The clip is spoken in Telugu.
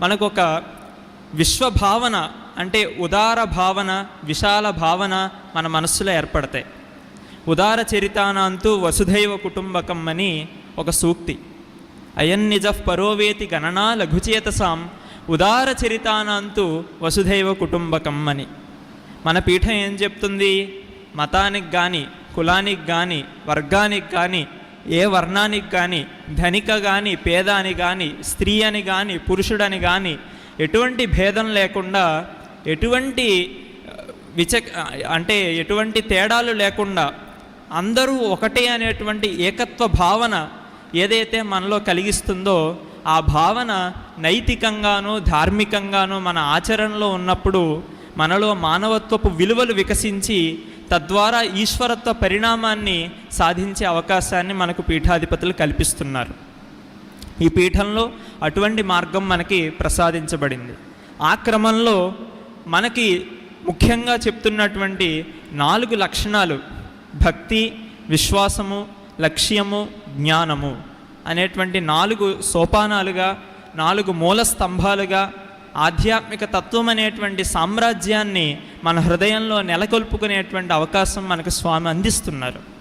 మనకు ఒక విశ్వభావన అంటే ఉదార భావన విశాల భావన మన మనస్సులో ఏర్పడతాయి. ఉదార చరితానంతు వసుధైవ కుటుంబకం అని ఒక సూక్తి. అయన్ నిజ పరోవేతి గణనా లఘుచేతసాం ఉదార చరితానంతు వసుధైవ కుటుంబకం అని. మన పీఠం ఏం చెప్తుంది? మతానికి కానీ కులానికి కానీ వర్గానికి కానీ ఏ వర్ణానికి కానీ ధనిక కానీ పేద అని కానీ స్త్రీ అని కానీ పురుషుడని కానీ ఎటువంటి భేదం లేకుండా ఎటువంటి విచ అంటే ఎటువంటి తేడాలు లేకుండా అందరూ ఒకటే అనేటువంటి ఏకత్వ భావన ఏదైతే మనలో కలిగిస్తుందో ఆ భావన నైతికంగానో ధార్మికంగానూ మన ఆచరణలో ఉన్నప్పుడు మనలో మానవత్వపు విలువలు వికసించి తద్వారా ఈశ్వరత్వ పరిణామాన్ని సాధించే అవకాశాన్ని మనకు పీఠాధిపతులు కల్పిస్తున్నారు. ఈ పీఠంలో అటువంటి మార్గం మనకి ప్రసాదించబడింది. ఆ క్రమంలో మనకి ముఖ్యంగా చెప్తున్నటువంటి నాలుగు లక్షణాలు భక్తి విశ్వాసము లక్ష్యము జ్ఞానము అనేటువంటి నాలుగు సోపానాలుగా నాలుగు మూల స్తంభాలుగా ఆధ్యాత్మిక తత్వం అనేటువంటి సామ్రాజ్యాన్ని మన హృదయంలో నెలకొల్పుకునేటువంటి అవకాశం మనకు స్వామి అందిస్తున్నారు.